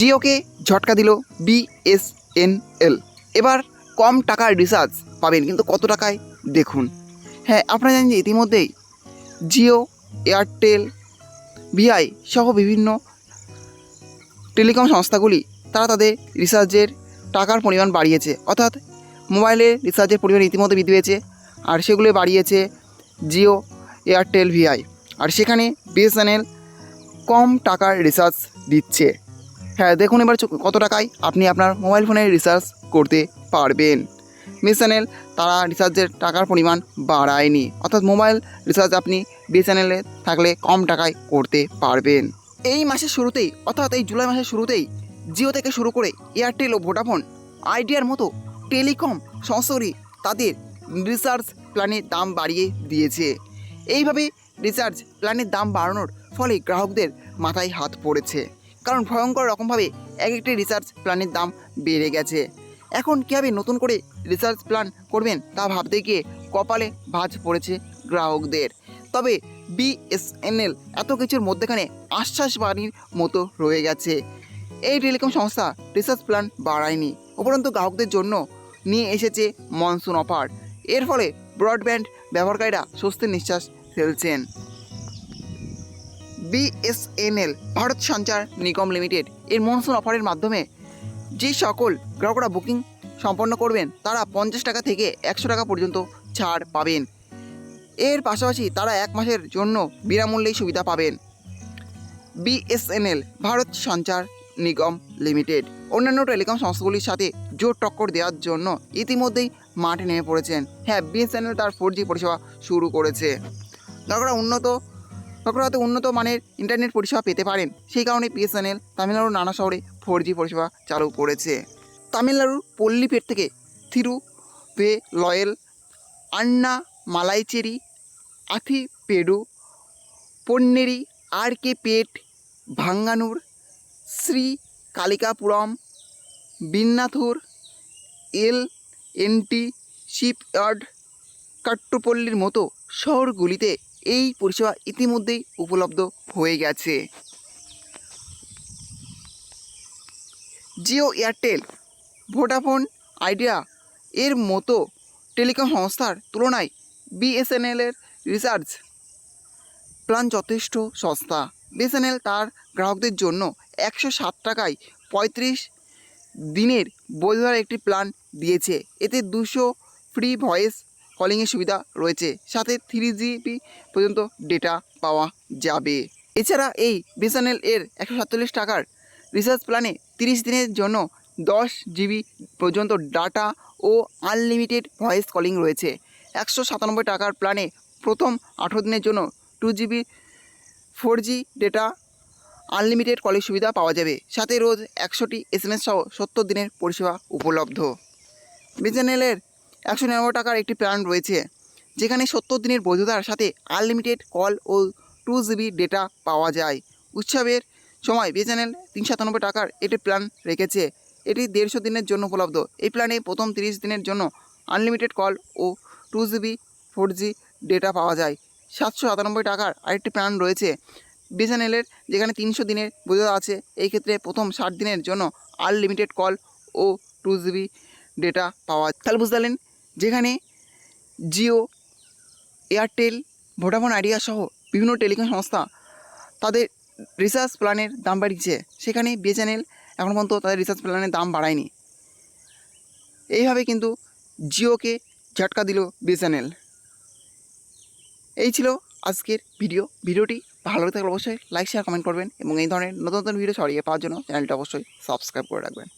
জিওকে ঝটকা দিল বিএসএনএল এবার কম টাকার রিচার্জ পাবেন, কিন্তু কত টাকায়? দেখুন। হ্যাঁ আপনারা জানেন যে ইতিমধ্যেই জিও, এয়ারটেল, ভিআই সহ বিভিন্ন টেলিকম সংস্থাগুলি, তারা তাদের রিচার্জের টাকার পরিমাণ বাড়িয়েছে। অর্থাৎ মোবাইলের রিচার্জের পরিমাণ ইতিমধ্যে বৃদ্ধি পেয়েছে, আর সেগুলো বাড়িয়েছে জিও, এয়ারটেল, ভিআই। আর সেখানে বিএসএনএল কম টাকার রিচার্জ দিচ্ছে। হ্যাঁ দেখুন এবার কত টাকায় আপনি আপনার মোবাইল ফোনে রিচার্জ করতে পারবেন। বিএসএনএল তারা রিচার্জের টাকার পরিমাণ বাড়ায়নি। অর্থাৎ মোবাইল রিচার্জ আপনি বি বিএসএনএলে থাকলে কম টাকায় করতে পারবেন। এই মাসের শুরুতেই, অর্থাৎ এই জুলাই মাসের শুরুতেই জিও থেকে শুরু করে এয়ারটেল ও ভোডাফোন আইডিয়ার মতো টেলিকম সংস্থাগুলি তাদের রিচার্জ প্ল্যানের দাম বাড়িয়ে দিয়েছে। এইভাবে রিচার্জ প্ল্যানের দাম বাড়ানোর ফলে গ্রাহকদের মাথায় হাত পড়েছে। কারণ ভয়ঙ্কর রকমভাবে এক একটি রিসার্চ প্ল্যানের দাম বেড়ে গেছে। এখন কীভাবে নতুন করে রিসার্চ প্ল্যান করবেন তা ভাবতে গিয়ে কপালে ভাঁজ পড়েছে গ্রাহকদের। তবে বিএসএনএল এত কিছুর মধ্যেখানে আশ্বাস বাণীর মতো রয়ে গেছে। এই টেলিকম সংস্থা রিসার্চ প্ল্যান বাড়ায়নি। উপরন্তু গ্রাহকদের জন্য নিয়ে এসেছে মনসুন অফার এর ফলে ব্রডব্যান্ড ব্যবহারকারীরা স্বস্তির নিঃশ্বাস ফেলছেন। বিএসএনএল, ভারত সঞ্চার নিগম লিমিটেড, এর মনসুন অফারের মাধ্যমে যে সকল গ্রাহকরা বুকিং সম্পন্ন করবেন, তারা পঞ্চাশ টাকা থেকে একশো টাকা পর্যন্ত ছাড় পাবেন। এর পাশাপাশি তারা এক মাসের জন্য বিনামূল্যেই সুবিধা পাবেন। বিএসএনএল, ভারত সঞ্চার নিগম লিমিটেড, অন্যান্য টেলিকম সংস্থাগুলির সাথে জোর টক্কর দেওয়ার জন্য ইতিমধ্যেই মাঠে নেমে পড়েছেন। হ্যাঁ বিএসএনএল তার ফোর জি পরিষেবা শুরু করেছে। গ্রাহকরা উন্নত গ্রাহকরা যাতে উন্নত মানের ইন্টারনেট পরিষেবা পেতে পারেন। সেই কারণে বিএসএনএল তামিলনাড়ুর নানা শহরে ফোর জি পরিষেবা চালু করেছে। তামিলনাড়ুর পল্লীপেট থেকে থিরু পে লয়েল, আন্না, মালাইচেরি, আথি, পেডু, পন্নেরি আর কে পেট, ভাঙ্গানুর, শ্রী, কালিকাপুরম, বিন্নাথুর, এল এনটি শিপইয়ার্ড, কাট্টুপল্লির মতো শহরগুলিতে এই পরিষেবা ইতিমধ্যেই উপলব্ধ হয়ে গেছে। জিও এয়ারটেল, ভোডাফোন, আইডিয়া এর মতো টেলিকম সংস্থার তুলনায় বিএসএনএলের রিচার্জ প্ল্যান যথেষ্ট সস্তা। বিএসএনএল তার গ্রাহকদের জন্য একশো সাত টাকায় পঁয়ত্রিশ দিনের বৈধতার একটি প্ল্যান দিয়েছে। এতে দুশো ফ্রি ভয়েস কলিংয়ের সুবিধা রয়েছে। সাথে থ্রি জিবি পর্যন্ত ডেটা পাওয়া যাবে। এছাড়া এই বিএসএনএল এর একশো সাতচল্লিশ টাকার রিচার্জ প্ল্যানে তিরিশ দিনের জন্য দশ জিবি পর্যন্ত ডাটা ও আনলিমিটেড ভয়েস কলিং রয়েছে। একশো সাতানব্বই টাকার প্ল্যানে প্রথম আঠেরো দিনের জন্য two GB four G data unlimited কলের সুবিধা পাওয়া যাবে। সাথে রোজ একশোটি এস এম এস সহ সত্তর দিনের পরিষেবা উপলব্ধ। বিএসএনএলের একশো নিরানব্বই টাকার একটি প্ল্যান রয়েছে, যেখানে সত্তর দিনের বৈধতার সাথে আনলিমিটেড কল ও টু জিবি ডেটা পাওয়া যায়। উৎসবের সময় বিএসএনএল তিনশো সাতানব্বই টাকার একটি প্ল্যান রেখেছে। এটি দেড়শো দিনের জন্য উপলব্ধ। এই প্ল্যানে প্রথম তিরিশ দিনের জন্য আনলিমিটেড কল ও two GB four G data পাওয়া যায়। সাতশো সাতানব্বই টাকার আরেকটি প্ল্যান রয়েছে বিএসএনএলের যেখানে তিনশো দিনের বৈধতা আছে। এই ক্ষেত্রে প্রথম ষাট দিনের জন্য আনলিমিটেড কল ও টু জিবি ডেটা পাওয়া তাহলে বুঝতে পারলেন যেখানে জিও, এয়ারটেল, ভোডাফোন, আইডিয়া সহ বিভিন্ন টেলিকম সংস্থা তাদের রিচার্জ প্ল্যানের দাম বাড়িয়েছে। সেখানে বিএসএনএল এখন পর্যন্ত তাদের রিচার্জ প্ল্যানের দাম বাড়ায়নি। এইভাবে কিন্তু জিওকে ঝটকা দিল বিএসএনএল এই ছিল আজকের ভিডিও। ভিডিওটি ভালো থাকলে অবশ্যই লাইক শেয়ার কমেন্ট করবেন এবং এই ধরনের নতুন নতুন ভিডিও ছড়িয়ে পাওয়ার জন্য চ্যানেলটা অবশ্যই সাবস্ক্রাইব করে রাখবেন।